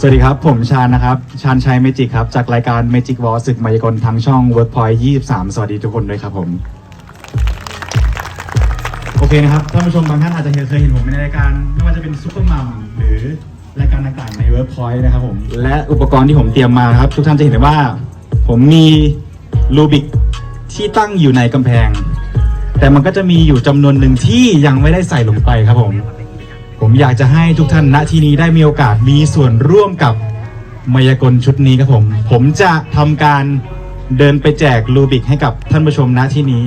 สวัสดีครับ ผมชาญนะครับ ชาญชัยเมจิกครับ จากรายการ Magic War ศึกมายากลทางช่อง Workpoint 23 สวัสดีทุกคนด้วยครับผม โอเคนะครับ ท่านผู้ชมบางท่านอาจจะเคยเห็นผมในรายการ ไม่ว่าจะเป็นซุปเปอร์มัมหรือรายการต่างๆใน Workpoint นะครับผม และอุปกรณ์ที่ผมเตรียมมาครับ ทุกท่านจะเห็นได้ว่า ผมมีลูบิกที่ตั้งอยู่ในกำแพง แต่มันก็จะมีอยู่จำนวนหนึ่งที่ยังไม่ได้ใส่ลงไปครับผม ผมอยากจะให้ทุกท่านณที่นี้ได้มีโอกาสมีส่วนร่วมกับมายากลชุดนี้ครับผม ผมจะทำการเดินไปแจกลูบิกให้กับท่านผู้ชมณที่นี้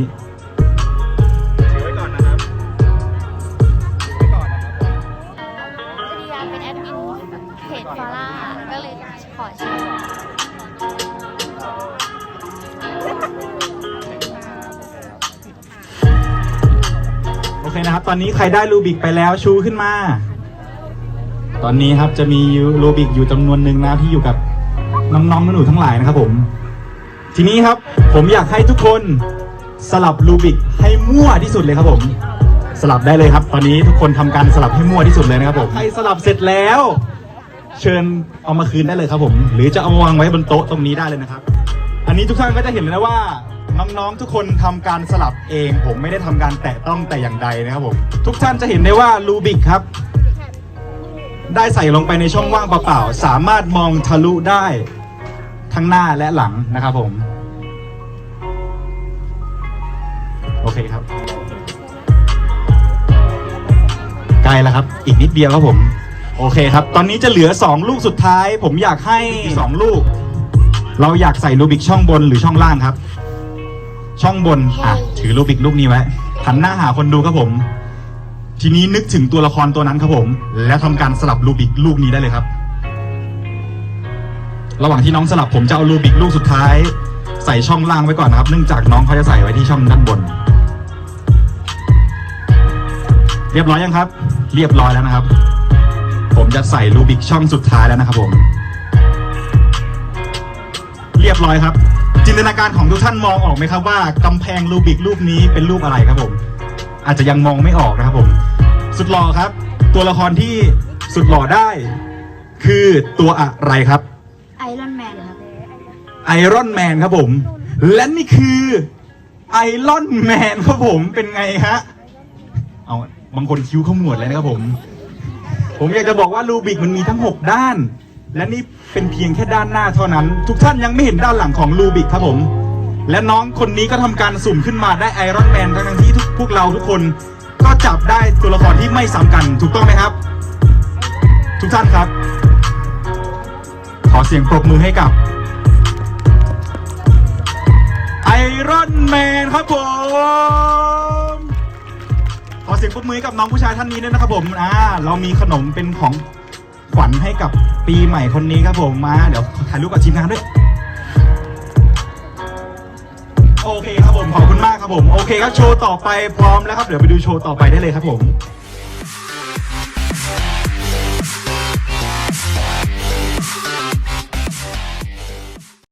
พอดียาเป็นแอดมินเพจฟาร่าก็เลยขอชร์โอ เคนะครับ ตอนนี้ใครได้ลูบิกไปแล้วชูขึ้นมา ตอนนี้ครับจะมีลูบิกอยู่จำนวนหนึ่งนะที่อยู่กับน้องๆหนูทั้งหลายนะครับผม ทีนี้ครับผมอยากให้ทุกคนสลับลูบิกให้มั่วที่สุดเลยครับผม สลับได้เลยครับ ตอนนี้ทุกคนทำการสลับให้มั่วที่สุดเลยนะครับผมใครสลับเสร็จแล้ว เชิญเอามาคืนได้เลยครับผม หรือจะเอามาวางไว้บนโต๊ะตรงนี้ได้เลยนะครับ อันนี้ทุกท่านก็จะเห็นเลยนะว่า น้องๆทุกคนทำการสลับเอง ผมไม่ได้ทำการแตะต้องแต่อย่างใดนะครับผมทุกท่านจะเห็นได้ว่าลูบิกครับ ได้ใส่ลงไปในช่องว่างเปล่าๆสามารถมองทะลุได้ทั้งหน้าและหลังนะครับผม โอเคครับใกล้แล้วครับ อีกนิดเดียวครับผม โอเคครับ ตอนนี้จะเหลือ 2 ลูกสุดท้าย ผมอยากให้ 2 ลูก เราอยากใส่รูบิกช่องบนหรือช่องล่างครับ ช่องบนอะถือรูบิกลูกนี้ไว้หันหน้าหาคนดูครับผม ทีนี้นึกถึงตัวละครตัวนั้นครับผม แล้วทำการสลับรูบิกลูกนี้ได้เลยครับ ระหว่างที่น้องสลับผมจะเอารูบิกลูกสุดท้าย ใส่ช่องล่างไว้ก่อนนะครับ เนื่องจากน้องเขาจะใส่ไว้ที่ช่องด้านบน เรียบร้อยยังครับ เรียบร้อยแล้วนะครับ ผมจะใส่รูบิกช่องสุดท้ายแล้วนะครับผม เรียบร้อยครับ จินตนาการของทุกท่านมองออกไหมครับว่ากำแพงรูบิกรูปนี้เป็นรูปอะไรครับผม อาจจะยังมองไม่ออกนะครับผม สุดหล่อครับ ตัวละครที่สุดหล่อได้ คือตัวอะไรครับไอรอนแมนครับไอรอนแมนครับผม และนี่คือไอรอนแมนครับผมเป็นไงฮะเอาบางคนคิ้วขมวดเลยนะครับผม ผมอยากจะบอกว่ารูบิกมันมีทั้ง 6 ด้าน และนี่เป็นเพียงแค่ด้านหน้าเท่านั้น ทุกท่านยังไม่เห็นด้านหลังของรูบิกครับผม และน้องคนนี้ก็ทำการสุ่มขึ้นมาได้ไอรอนแมนทั้งที่ทุกพวกเราทุกคนก็จับได้ตัวละครที่ไม่ซ้ำกัน ถูกต้องไหมครับ ทุกท่านครับ ขอเสียงปรบมือให้กับไอรอนแมนครับผมขอเสียงปรบมือกับน้องผู้ชายท่านนี้ด้วยนะครับผมอ่าเรามีขนมเป็นของ ขวัญให้กับปีใหม่คนนี้ครับผมมา เดี๋ยวถ่ายรูปกับทีมงานด้วย โอเคครับผมขอบคุณมากครับผม โอเคครับโชว์ต่อไปพร้อมแล้วครับ เดี๋ยวไปดูโชว์ต่อไปได้เลยครับผม